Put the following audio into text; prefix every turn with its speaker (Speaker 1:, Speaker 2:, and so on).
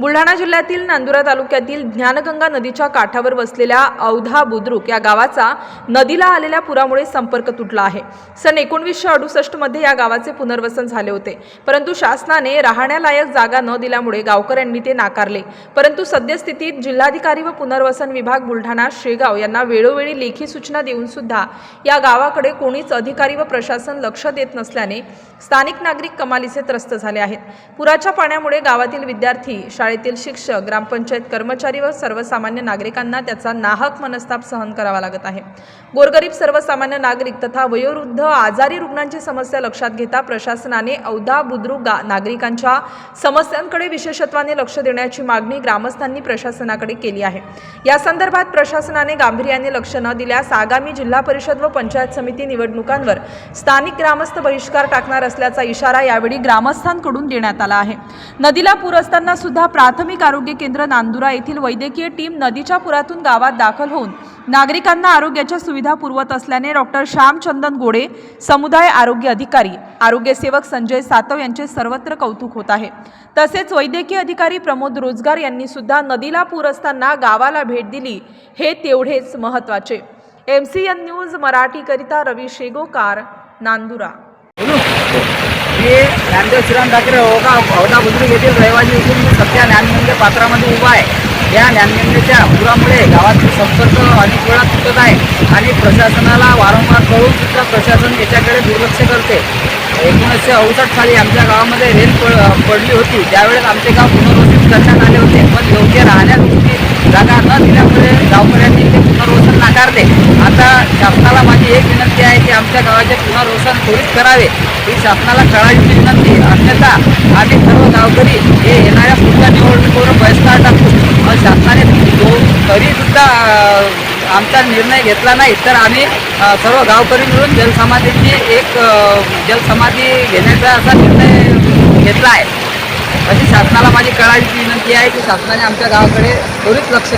Speaker 1: Buldhana जिल्ह्यातील नांदुरा तालुक्यातील ज्ञानगंगा नदीच्या काठावर वसलेल्या औधा बुद्रुक या गावाचा नदीला आलेल्या पुरामुळे संपर्क तुटला आहे. सन एकोणवीसशे अडुसष्टमध्ये या गावाचे पुनर्वसन झाले होते. परंतु शासनाने राहण्यालायक जागा न दिल्यामुळे गावकऱ्यांनी ते नाकारले. परंतु सद्यस्थितीत जिल्हाधिकारी व पुनर्वसन विभाग बुलढाणा शेगाव यांना वेळोवेळी लेखी सूचना देऊन सुद्धा या गावाकडे कोणीच अधिकारी व प्रशासन लक्ष देत नसल्याने स्थानिक नागरिक कमालीचे त्रस्त झाले आहेत. पुराच्या पाण्यामुळे गावातील विद्यार्थी शाळेतील शिक्षक ग्रामपंचायत कर्मचारी व सर्वसामान्य नागरिकांना त्याचा नाहक मनस्ताप सहन करावा लागत आहे. गोरगरीब सर्वसामान्य नागरिक तथा वयोवृद्ध आजारी रुग्णांची समस्या लक्षात घेता प्रशासनाने औदा बुद्रुक गा नागरिकांच्या समस्यांकडे विशेषत्वाने लक्ष देण्याची मागणी ग्रामस्थांनी प्रशासनाकडे केली आहे. या संदर्भात प्रशासनाने गांभीर्याने लक्ष न दिल्यास आगामी जिल्हा परिषद व पंचायत समिती निवडणुकांवर स्थानिक ग्रामस्थ बहिष्कार टाकणार असल्याचा इशारा यावेळी ग्रामस्थांकडून देण्यात आला आहे. नदीला पूर असताना सुद्धा प्राथमिक आरोग्य केंद्र नांदुरा येथील वैद्यकीय टीम नदीच्या पुरातून गावात दाखल होऊन नागरिकांना आरोग्याच्या सुविधा पुरवत असल्याने डॉक्टर श्यामचंदन गोडे समुदाय आरोग्य अधिकारी आरोग्य सेवक संजय सातव यांचे सर्वत्र कौतुक होत आहे. तसेच वैद्यकीय अधिकारी प्रमोद रोजगार यांनी सुद्धा नदीला पूर असताना गावाला भेट दिली हे तेवढेच महत्त्वाचे. एम सी एन न्यूज मराठीकरिता रवी शेगोकार नांदुरा.
Speaker 2: मी ज्ञानदेव श्रीराम ठाकरे ओगा औदा बुद्रुक येथील रहिवासी असून मी सध्या ज्ञानगंगे पात्रामध्ये उभा आहे. या ज्ञानगंगेच्या पुरामुळे गावातील संपर्क अनेक वेळा तुटत आहे आणि प्रशासनाला वारंवार कळून सुद्धा प्रशासन याच्याकडे दुर्लक्ष करते. एकोणीसशे अडुसष्ट साली आमच्या गावामध्ये रेल पड पडली होती. त्यावेळेस आमचे गाव पुनर्वसित करण्यात आले होते. पण योग्य राहण्यासाठी जागा न दिल्यामुळे गावकऱ्यांनी ते पुनर्वसन नाकारले. आता शासनाला माझी एक विनंती आहे की आमच्या गावाचे पुनर्वसन त्वरित करावे. ही शासनाला कळायची विनंती अन्यथा आम्ही सर्व गावकरी हे येणाऱ्या पुढच्या निवडणुकीवर बहिष्कार टाकू. शासनाने तरीसुद्धा आमचा निर्णय घेतला नाही तर आम्ही सर्व गावकरी मिळून जलसमाधीची एक जलसमाधी घेण्याचा असा निर्णय घेतला आहे. अशी शासनाला माझी कळायची विनंती आहे की शासनाने आमच्या गावाकडे त्वरित लक्ष